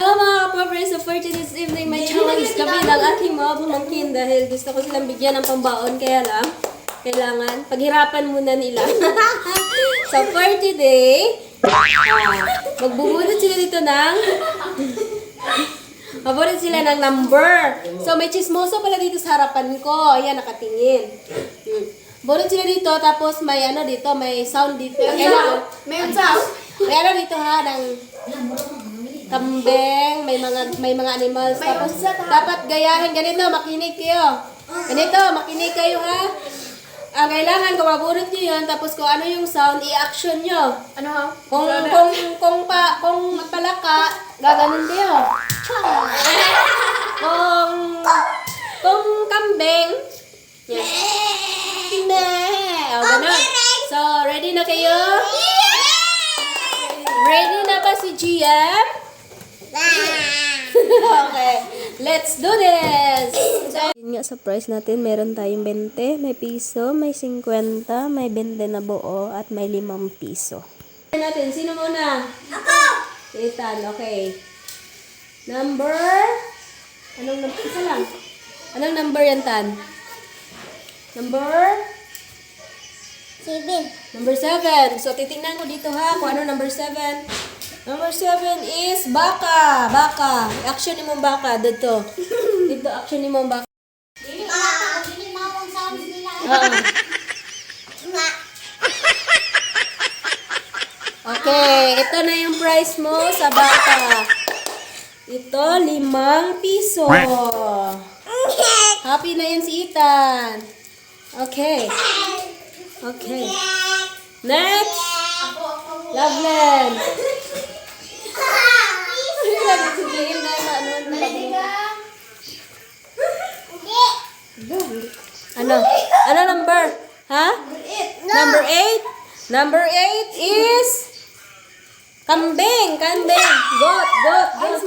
Hello mga kapapers, so for today's evening, may challenge kami ng aking mga pamangkin dahil gusto ko silang bigyan ng pambaon, kaya lang, kailangan paghirapan muna nila. so for today, ah, magbubunot sila dito ng Mabulit sila ng number. So, may chismoso pala dito sa harapan ko. Ayan, nakatingin. Hmm. Bunot sila dito, tapos may ano dito, may sound dito. Kailangan, May sound? may ano dito ha, ng kambing, may mga may mga animals. Tapos dapat gayahin ganito, makinig kayo. Ganito, makinig kayo ha. Ang kailangan kung mabunot niyo yun, tapos kung ano yung sound, i-action nyo. Ano ha? Kung kung kung pa kung palaka, gaganon kayo. Kung kung kambing, yeah. Me. O, ganun. So, ready na kayo? Ready na ba si GM? okay, let's do this! Yun nga, sa price natin, meron tayong 20, may piso, may 50, may 20 na buo, at may 5 piso. natin, sino muna? Ako! Si Ethan, okay. Number? Anong number? Isa lang. Anong number yan, Tan? Number? Seven. Number 7. So, titingnan ko dito ha, kung ano number 7. Number 7 is baka. Baka. Action ni mong baka. Dito. Dito, action ni mong baka. Oo. Okay, ito na yung price mo sa baka. Ito, limang piso. Happy na yan si Ethan. Okay. Okay. Next. Loveland. Ano, ano number? Ha? Number 8? Number 8 is kambing, kambing. Got, got, got.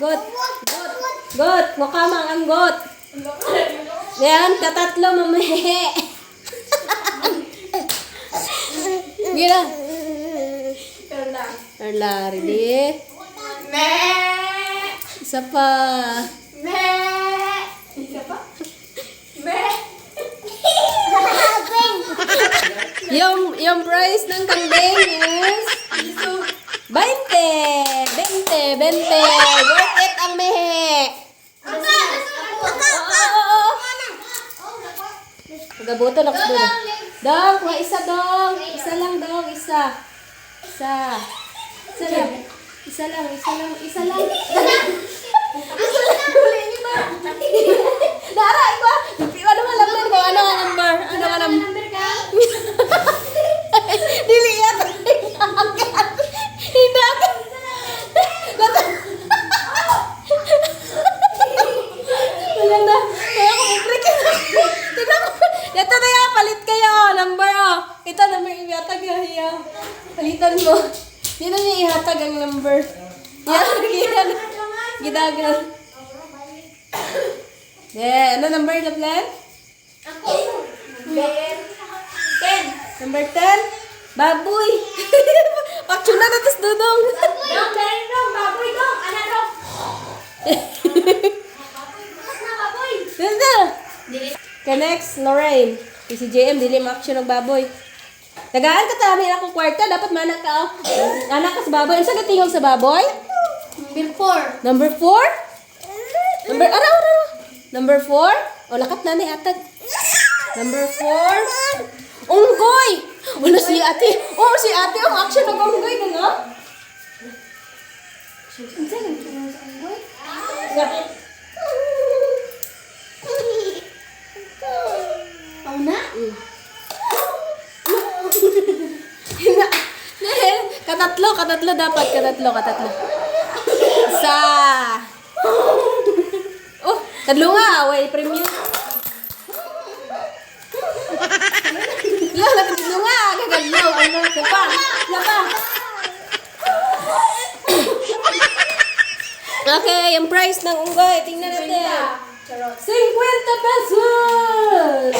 Got, got, got. Mukha mang ang got. Yan, katatlo mamahe. Gila. Erla, ready? Me. Isa pa. Me. Isa pa? Me. Yung price ng kambing is 20. 20, 20. Worth it ang mehe. Lang sa dulo. Dong, kuha isa dong. Isa lang dong, isa. Isa. Isa lang. Isa lang, isa lang, isa lang. Isa lang. Huli niyo ba? Dara, ikaw. Ano lang ko? Ano nga number? Ano nga number? Dili. Hindi ako. Wala na. Kaya ako mag-break. Tignan ko. Ito na yan. Palit kayo. Number oh. Ito number ihatag yan. Hiya. Palitan mo. Dito niya ihatag ang number. Yan. Yan. Gidagal. Yeah. Ano number na plan? Ako. Number. Ten. Number 10? Baboy. Paksyon na natas dudong. Dong, meron dong. Baboy dong. Ano dong? Na baboy. Dili. Okay, next, Lorraine. Si JM, dili ma-action ng baboy. Tagaan ka tabi akong kwarta, dapat manak ka. Oh. Anak ka sa baboy. Ano sa gatingog sa baboy? Number four. Number 4? Number, ara, ara, ara. Number 4? O, lakat na ni atag. Number 4? Unggoy! Wala si ate. Oh, si ate ang action ng unggoy ka nga. Nga. Ako na? Na, dahil, katatlo, katatlo dapat, katatlo, katatlo. Isa. Oh, tatlo nga, way premium. Lala, tatlo nga, gagalaw. Ano, isa pa, isa pa. Okay, yung price ng unggoy, tingnan natin. Charot. 50 pesos!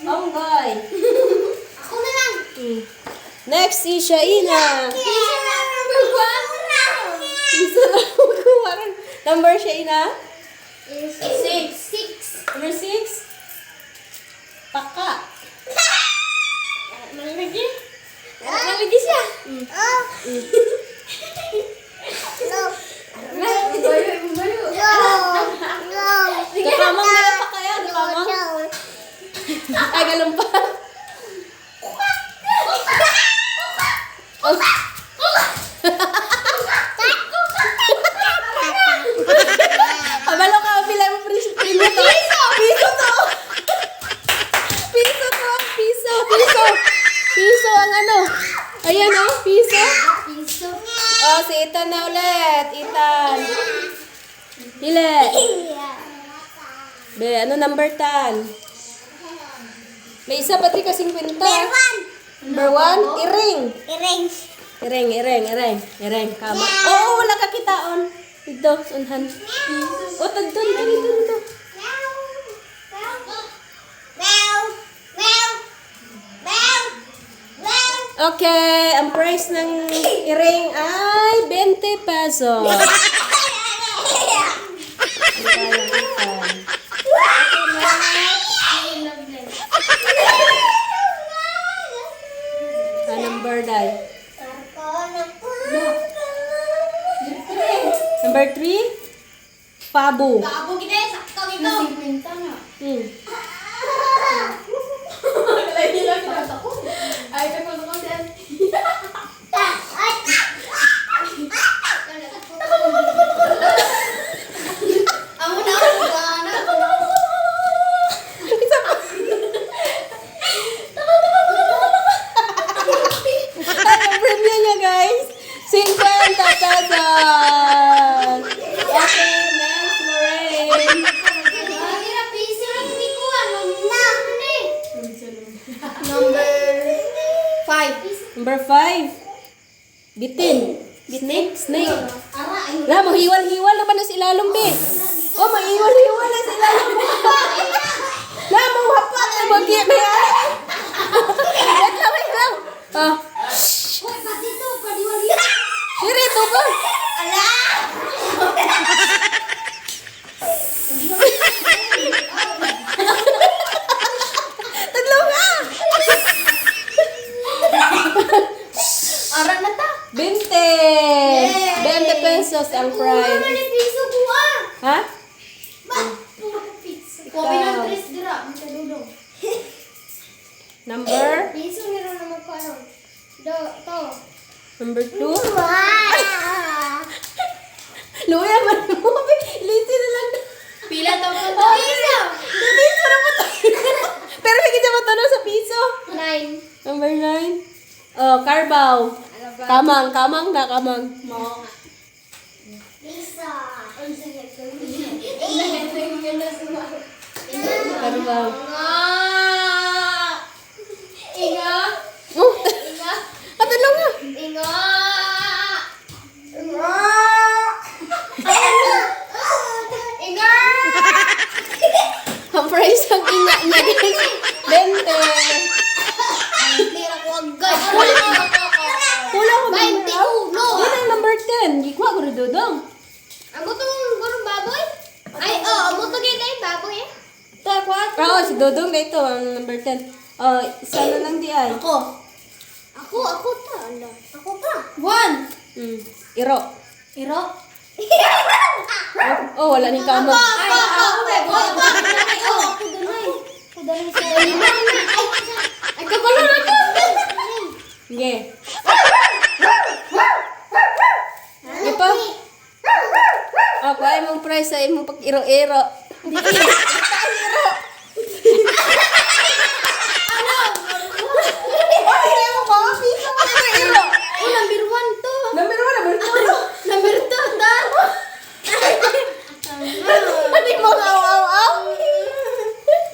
Unggoy. Ako na lang. Mm. Next is Shaina. Number one. Isa lang. Number siya, ina? Is six. Six. Number six? Paka. Malagi? Nalagi siya. Oh. No. Na. Bayo, bayo. No. Kakamang nila pa kaya, kakamang. Ay, galong pa. Oh. Abalo ka, pila mo piso. Piso! Piso to! Piso to! Piso! Piso! Piso ang ano? Ayan oh, piso. Piso. Oh, si Ethan na ulit. Ethan. Hile. Be, ano number tan? May isa pati kasing kwenta. Number one, iring. Earrings. Iring, iring, iring. Iring, kama. Oo, oh, wala ka kitaon. Dito, unhan. Oh, tagdon, dito, dito, dito. Okay, ang price ng iring ay 20 pesos. Number dai. Number 3, pabo. Bago kita, sakto ito. Na 50 na. Hmm. Ay, ito ko kasi. Amo na ako gana. Isa pa. Ay, ang premium niya, guys. 50 pesos. Okay, next, Lorraine. Lagi na busy lang hindi ko ano na. Number 5. Number 5. Bitin. Snake, snake. Ara, ay Na, ba na si Lalong, be? Oh, mahiwal-hiwal na si Lalong. Na, mawapa na bagi. May ari. Wait lang, wait lang. Ah, Hoy, pati to, padiwali. Siri, ito ba? Ala! Taglaw nga. Ara na ta. 20. 20 pesos ang Ano price. piso ko ah? Ha? Ba? Piso. Kopi ng tres dira, matadulong. Number? Piso nila na magkaroon. Do, to. Number 2. Wow! Luya man mo. Liti na lang. Pila to ko to. Piso! Piso na po Pero may kita matanong sa piso. Nine. Number 9. Oh, Carbow. Kamang, kamang na, kamang. Mo. Piso. Carbow. Inga! Oh, Inga! at ano nga? Inga! Inga! Ang price ang ina niya, guys. 20. Tira ko agad. Kulang ko number 21. out. Yan ang number 10. Gikwa ko rin dodong. Amo to gurong baboy? Ay, oh, amo to kita yung baboy eh. Ta, kwat. Oo, si Dodong na ito, ang number 10. Oh, isa na lang di ay. Ako. Ako, ako ta. Ala. Ako pa. One. Hmm. Iro. Iro. Oh, wala ni kama. Ay, ako ba? Ay, oh, ako danay. Ako danay sa lima. Ay, ay, kabalo na. Sige. Ito. Oh, kuha mong price sa imong pag iro-iro. Di iro. Oh, hindi mo ba? Piso mo iro-iro. Oh, number one to. Number 1, number 2. Number two, dar. Hindi mo nga aw-aw-aw.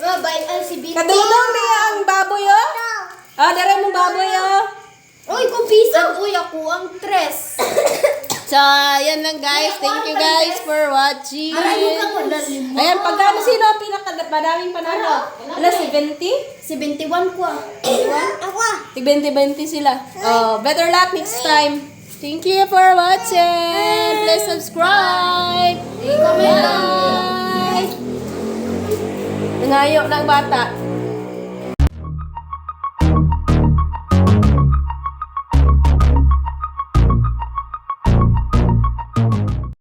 Mabait ang si Binti. Kadulong niya ang baboy, oh. Ah, dara mong baboy, oh. Uy, kung piso. Uy, ako ang tres. So, yan lang guys. Thank you guys for watching. Ayan, pagkano sino ang pinakamadaming panalo? Wala, si 20? 71 ko ah. Ako ah. Tig 20-20 sila. Oh, better luck next time. Thank you for watching. Please subscribe. Bye. Nangayo ng bata.